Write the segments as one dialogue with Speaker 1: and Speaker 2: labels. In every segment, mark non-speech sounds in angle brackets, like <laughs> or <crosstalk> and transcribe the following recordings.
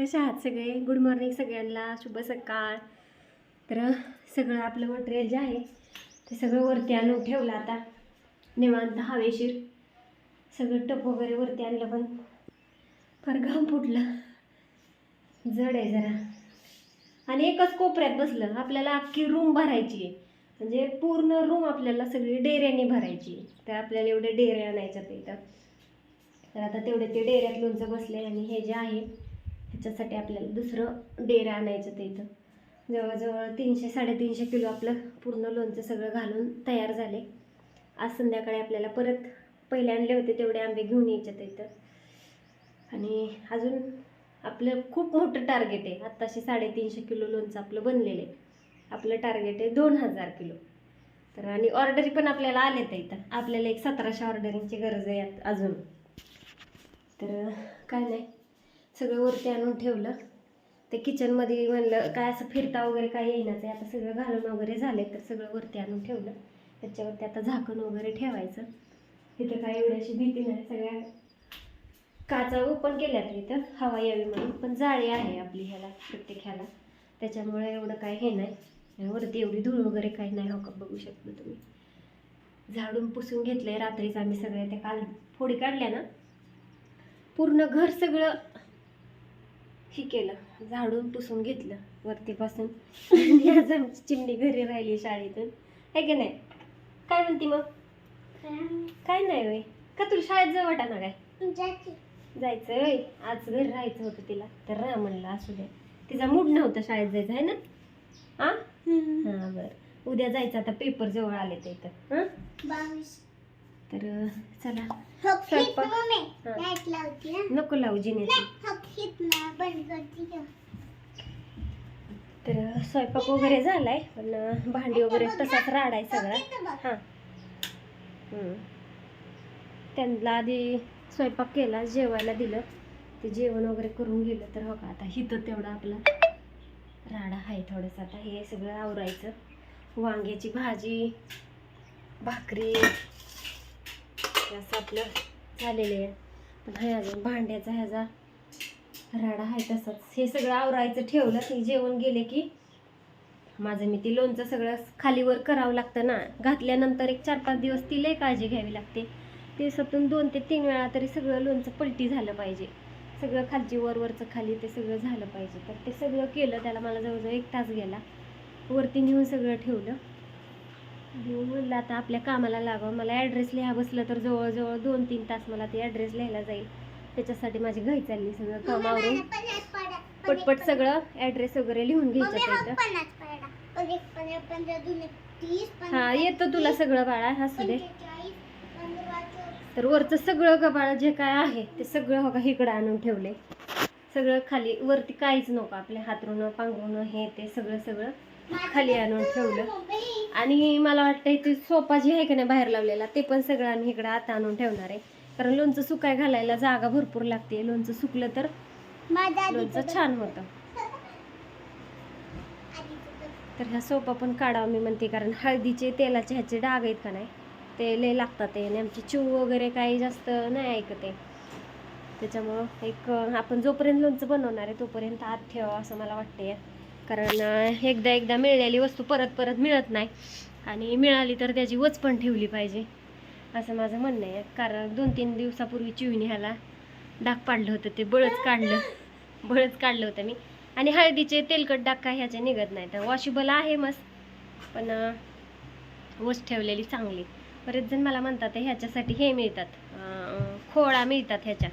Speaker 1: कशा आहात सगळे? गुड मॉर्निंग सगळ्यांना. शुभ सकाळ. तर सगळं आपलं मटेरियल जे आहे ते सगळं वरती आणून ठेवलं आता. निवांत हवेशीर. सगळं टप वगैरे वरती आणलं पण. फार घाम फुटलं. जड आहे जरा. आणि एकच कोपऱ्यात बसलं. आपल्याला अख्खी रूम भरायची आहे. म्हणजे पूर्ण रूम आपल्याला सगळी डेऱ्याने भरायची आहे. तर आपल्याला एवढे डेऱ्या आणायच्या इथं. तर आता तेवढे ते डेऱ्यात लोणचं बसले आणि हे जे आहे ह्याच्यासाठी आपल्याला दुसरं डेरं आणायचं ते इथं. जवळजवळ तीनशे साडेतीनशे किलो आपलं पूर्ण लोणचं सगळं घालून तयार झाले. आज संध्याकाळी आपल्याला परत पहिले आणले होते तेवढे आंबे घेऊन यायचे इथं. आणि अजून आपलं खूप मोठं टार्गेट आहे. आत्ताशी साडेतीनशे किलो लोणचं आपलं बनलेलं आहे. आपलं टार्गेट आहे दोन हजार किलो. तर आणि ऑर्डरी पण आपल्याला आले तर इथं. आपल्याला एक सतराशे ऑर्डरिंगची गरज आहे यात अजून. तर काय नाही. सगळं वरती आणून ठेवलं. ते किचनमध्ये म्हणलं काय असं फिरता वगैरे काय येईनाच आहे आता सगळं घालून वगैरे झाले तर सगळं वरती आणून ठेवलं. त्याच्यावरती आता झाकण वगैरे ठेवायचं. तिथं काय एवढ्याशी भीती नाही सगळ्या काचा ओपन केल्यात इथं हवा यावी म्हणून. पण जाळी आहे आपली ह्याला प्रत्येक ह्याला. त्याच्यामुळे एवढं काय हे नाही. वरती एवढी धूळ वगैरे काही नाही हो का बघू शकता तुम्ही. झाडून पुसून घेतलंय रात्रीच आम्ही सगळे त्या काल फोडी काढल्या ना पूर्ण घर सगळं हे केलं झाडून पुसून घेतलं वरतीपासून. <laughs> <laughs> आज आमची चिमणी घरी राहिली शाळेतून. आहे की नाही? काय म्हणती मग? काय नाही होय. का तुला शाळेत जाऊ वाटा ना काय जायचं होय. आज घरी राहायचं होतं तिला. तर राहा म्हणलं असू दे तिचा मूड नव्हता शाळेत जायचं आहे ना? हा हा बरं. उद्या जायचं आता पेपर जवळ आले ते हां? तर चला. स्वयंपाक. नको लावू जिनेची तर स्वयंपाक वगैरे झालाय पण भांडी वगैरे तसाच राडाय सगळा. हां. हम्म. त्यांना आधी स्वयंपाक केला जेवायला दिलं. ते जेवण वगैरे करून गेलं तर हो का आता हिथं तेवढा आपला राडा आहे थोडंसं. आता हे सगळं आवरायचं. वांग्याची भाजी भाकरी असं आपलं झालेलं आहे. पण अजून भांड्याचा ह्याचा राडा आहे तसंच. हे सगळं आवरायचं ठेवलं की जेवण गेले की माझं मी ते लोणचं सगळं खालीवर करावं लागतं ना. घातल्यानंतर एक चार पाच दिवस तिलाही काळजी घ्यावी लागते. दिवसातून दोन ते तीन वेळा तरी सगळं लोणचं पलटी झालं पाहिजे. सगळं खालची वरवरचं खाली ते सगळं झालं पाहिजे. तर ते सगळं केलं त्याला मला जवळजवळ एक तास गेला. वरती नेऊन सगळं ठेवलं. म्हणलं आता आपल्या कामाला लागावं. मला ॲड्रेस लिहा बसलं तर जवळजवळ दोन तीन तास मला ते ॲड्रेस लिहायला जाईल. त्याच्यासाठी माझी घाई चालली सगळं कामावरून पटपट सगळं ॲड्रेस वगैरे लिहून घ्यायचं तिथं हा येतं तुला सगळं बाळा असू दे. तर वरचं सगळं गबाळ जे काय आहे ते सगळं हो का इकडं आणून ठेवले सगळं खाली वरती काहीच नको आपले हातरुणं पांघरुणं हे ते सगळं सगळं खाली आणून ठेवलं. आणि मला वाटतं ते सोफा जे आहे का नाही बाहेर लावलेला ते पण सगळं आम्ही इकडं आता आणून ठेवणार आहे. कारण लोणचं सुकाय घालायला जागा भरपूर लागते. लोणचं सुकलं तर लोणचं छान होतं. तर ह्या सोपा पण काढावा मी म्हणते कारण हळदीचे तेलाचे ह्याचे डाग आहेत का नाही ते लय लागतात आणि आमची चिव वगैरे काही जास्त नाही ऐकत त्याच्यामुळं एक आपण जोपर्यंत लोणचं बनवणार आहे तोपर्यंत आत ठेवावं असं मला वाटते कारण एकदा एकदा मिळालेली वस्तू परत परत मिळत नाही. आणि मिळाली तर त्याची वच पण ठेवली पाहिजे. असं माझं म्हणणं आहे. कारण दोन तीन दिवसापूर्वी चिवणी ह्याला डाग पाडलं होतं. ते बळच काढलं. बळच काढलं होतं मी. आणि हळदीचे तेलकट डाग काय ह्याचे निघत नाही तर वॉशेबल आहे मस्त. पण वस ठेवलेली चांगली. बरेच जण मला म्हणतात ह्याच्यासाठी हे मिळतात. खोळा मिळतात ह्याच्या.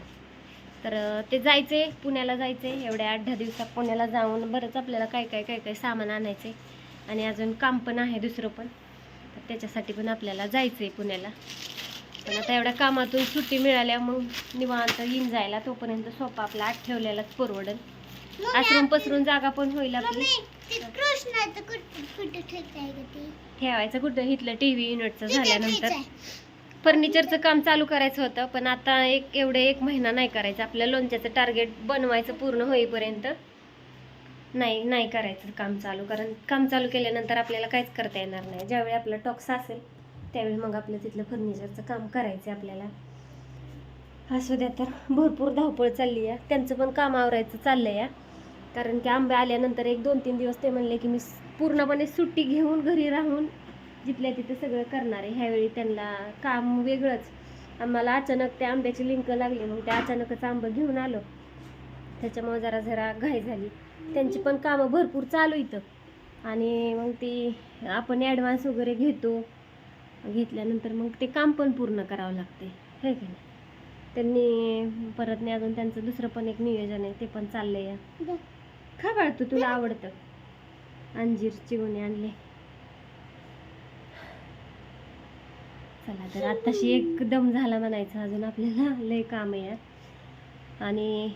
Speaker 1: तर ते जायचे पुण्याला जायचे. एवढ्या आठ दहा दिवसात पुण्याला जाऊन बरंच आपल्याला काय काय काय काय सामान आणायचे. आणि अजून काम पण आहे दुसरं पण. त्याच्यासाठी पण आपल्याला जायचं आहे पुण्याला. पण आता एवढ्या कामातून सुट्टी मिळाल्या मग निवांत येईन जायला तोपर्यंत सोपा आपला आत ठेवलेलाच परवडल आसरून पसरून जागा पण होईल आपली. ठेवायचं कुठं? इथलं टी व्ही युनिटचं झाल्यानंतर. फर्निचरचं काम चालू करायचं होतं पण आता एक एवढे एक महिना नाही करायचं. आपल्या लोणच्याचं टार्गेट बनवायचं पूर्ण होईपर्यंत. नाही नाही करायचं काम चालू. कारण काम चालू केल्यानंतर आपल्याला काहीच करता येणार नाही. ज्यावेळी आपलं टॉक्स असेल त्यावेळी मग आपलं तिथलं फर्निचरचं काम करायचं आपल्याला. असू द्या तर. भरपूर धावपळ चालली आहे. त्यांचं पण काम आवरायचं चाललं आहे. कारण की आंबे आल्यानंतर एक दोन तीन दिवस ते म्हणले की मी पूर्णपणे सुट्टी घेऊन घरी राहून जिथल्या तिथं सगळं करणार आहे. ह्यावेळी त्यांना काम वेगळंच. आम्हाला अचानक त्या आंब्याची लिंक लागली. मग त्या अचानकच आंबं घेऊन आलो. त्याच्यामुळे जरा जरा घाई झाली. त्यांची पण कामं भरपूर चालू इथं आणि मग ती आपण ॲडव्हान्स वगैरे घेतो. घेतल्यानंतर मग ते काम पण पूर्ण करावं लागते. हे की नाही? त्यांनी परत नाही अजून त्यांचं दुसरं पण एक नियोजन आहे ते पण चाललंय. आहे खा बाळतो तुला आवडतं. अंजीर चिवणे आणले. चला तर आत्ताशी एकदम झाला म्हणायचं अजून आपल्याला. लय काम आहे आणि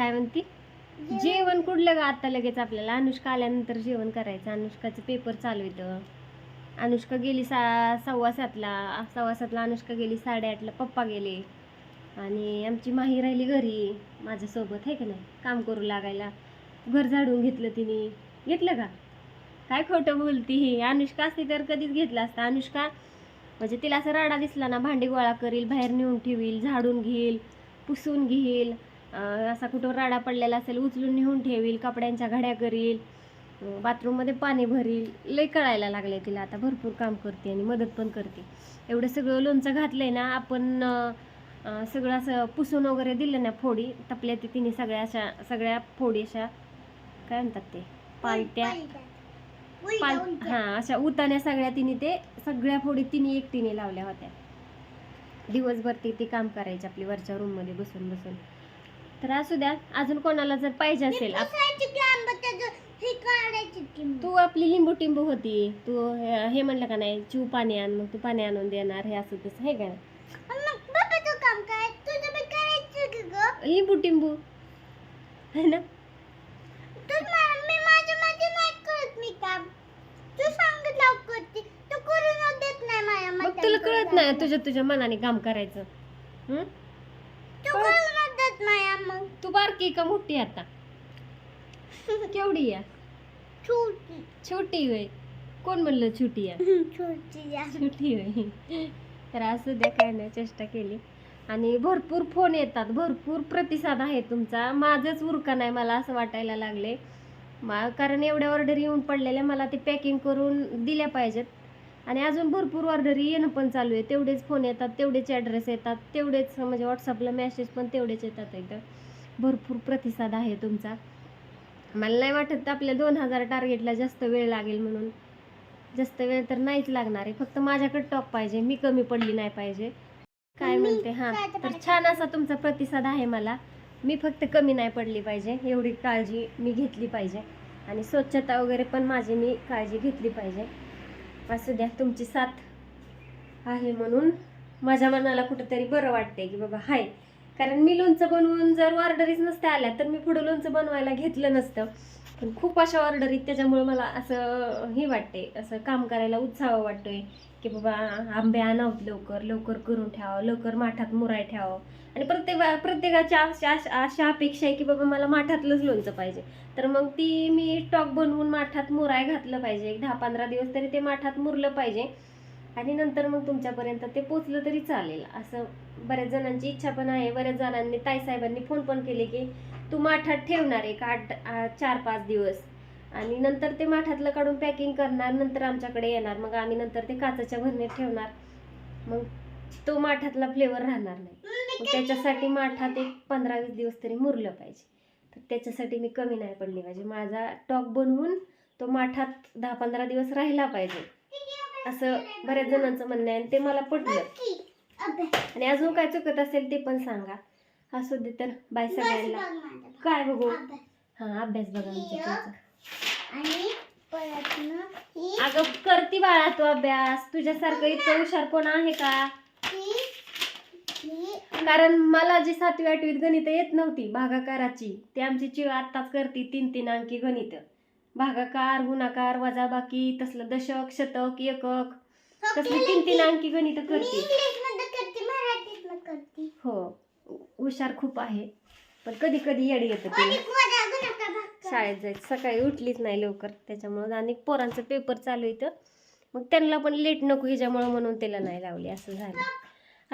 Speaker 1: काय म्हणती? जेवण. कुठलं ग? आता लगेच आपल्याला अनुष्का आल्यानंतर जेवण करायचं. अनुष्काचं पेपर चालू येतं अनुष्का गेली सा सव्वा सातला. सव्वा सातला अनुष्का गेली साडेआठला पप्पा गेले. आणि आमची माही राहिली घरी माझ्यासोबत आहे का नाही? काम करू लागायला. घर झाडून घेतलं तिने. घेतलं का? काय खोटं बोलती ही? अनुष्का असती तर कधीच घेतलं असतं. अनुष्का म्हणजे तिला असं राडा दिसला ना भांडी गोळा करील बाहेर नेऊन ठेवील झाडून घेईल पुसून घेईल. असा कुठं राडा पडलेला असेल उचलून नेऊन ठेवील कपड्यांच्या घड्या करील बाथरूममध्ये पाणी भरील लय कळायला लागले तिला. आता भरपूर काम करते आणि मदत पण करते. एवढं सगळं लोणचं घातलंय ना आपण सगळं असं पुसून वगैरे दिलं ना फोडी तपल्या ते तिने सगळ्या अशा सगळ्या फोडी अशा काय म्हणतात ते पालट्या पाल हां अशा उताण्या सगळ्या तिने ते सगळ्या फोडी तिने एकटीने लावल्या होत्या. दिवसभर ते ते काम करायचे आपली वरच्या रूममध्ये बसून बसून. तर असू द्या अजून कोणाला जर पाहिजे असेल आप- तू आपली लिंबू टिंबू होती. तू हे हे म्हणलं का नाही चिव पाणी आण मग तू पाणी आणून देणार हे असं तसं हे का नाही? लिंबू टिंबू है ना मग तुला कळत नाही तुझ्या तुझ्या मनाने काम करायचं. हं? तू बारकी का मोठी आहे आता? केवढी आहे छोटी. होय. कोण म्हणलं छोटी आहे छोटी होय. तर असं द्या काय नाही चेष्टा केली. आणि भरपूर फोन येतात भरपूर प्रतिसाद आहे तुमचा. माझंच उरका नाही मला असं वाटायला लागले मा कारण एवढ्या ऑर्डर येऊन पडलेल्या मला ते पॅकिंग करून दिल्या पाहिजेत. आणि अजून भरपूर ऑर्डरी येणं पण चालू आहे. तेवढेच फोन येतात तेवढेच ॲड्रेस येतात तेवढेच म्हणजे व्हॉट्सअपला मेसेज पण तेवढेच येतात इथं भरपूर प्रतिसाद आहे तुमचा. मला नाही वाटत आपल्या दोन हजार टार्गेटला जास्त वेळ लागेल म्हणून. जास्त वेळ तर नाहीच लागणार आहे. फक्त माझ्याकडे टॉप पाहिजे. मी कमी पडली नाही पाहिजे. काय म्हणते? हां तर छान असा तुमचा प्रतिसाद आहे मला. मी फक्त कमी नाही पडली पाहिजे. एवढी काळजी मी घेतली पाहिजे. आणि स्वच्छता वगैरे पण माझी मी काळजी घेतली पाहिजे. असू द्या तुमची साथ आहे म्हणून माझ्या मनाला कुठंतरी बरं वाटतंय की बाबा हाय कारण मी लोणचं बनवून जर ऑर्डरीच नसत्या आल्या तर मी पुढं लोणचं बनवायला घेतलं नसतं. पण खूप अशा ऑर्डरी त्याच्यामुळं मला असं हे वाटते असं काम करायला उत्साह वाटतोय की बाबा आंबे आणावत लवकर लवकर करून ठेवावं लवकर माठात मुराय ठेवावं. आणि प्रत्येक प्रत्येकाच्या अशा अशा- अशा अपेक्षा आहे की बाबा मला माठातलंच लोणचं पाहिजे. तर मग ती मी स्टॉक बनवून माठात मुराय घातलं पाहिजे. एक दहा पंधरा दिवस तरी ते माठात मुरलं पाहिजे. आणि नंतर मग तुमच्यापर्यंत ते पोचलं तरी चालेल. असं बऱ्याच जणांची इच्छा पण आहे. बऱ्याच जणांनी ताईसाहेबांनी फोन पण केले की तू माठात ठेवणार एक आठ चार पाच दिवस. आणि नंतर ते माठातलं काढून पॅकिंग करणार. नंतर आमच्याकडे येणार. मग आम्ही नंतर ते काचाच्या भरणीत ठेवणार. मग तो माठातला फ्लेवर राहणार नाही. मग त्याच्यासाठी माठात एक पंधरा वीस दिवस तरी मुरलं पाहिजे. तर त्याच्यासाठी मी कमी नाही पडली पाहिजे. माझा टॉक बनवून तो माठात दहा पंधरा दिवस राहिला पाहिजे. असं बऱ्याच जणांचं म्हणणं आहे आणि ते मला पटलं. आणि अजून काय चुकत असेल ते पण सांगा. असू दे तर. बाय सगळ्यांना. काय बघू? हा अभ्यास बघा आमच्या तुमचा. अगं करती बाळा तू अभ्यास. तुझ्यासारखं इतकं हुशार कोण आहे का? कारण मला जी सातवी आठवीत गणित येत नव्हती भागाकाराची ती आमची चिव आत्ताच करती तीन तीन अंकी गणित. भागाकार गुणाकार वजाबाकी तसलं दशक शतक एकक. तसली तीन तीन अंकी गणित करते. हो हुशार खूप आहे. पण कधी कधी येड येत शाळेत जायचं. सकाळी उठलीच नाही लवकर. त्याच्यामुळं आणि पोरांचं पेपर चालू येतं मग त्यांना पण लेट नको ह्याच्यामुळं म्हणून त्याला नाही लावली. असं झालं.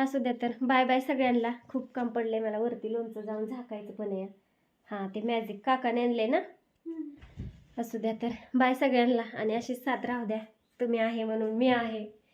Speaker 1: असू द्या तर. बाय बाय सगळ्यांना. खूप काम पडलंय मला. वरती लोणचं जाऊन झाकायचं पण आहे. हां ते मॅजिक काकाने आणले ना? असू द्या तर. बाय सगळ्यांना आणि अशीच साथ राहू द्या. तुम्ही आहे म्हणून मी आहे.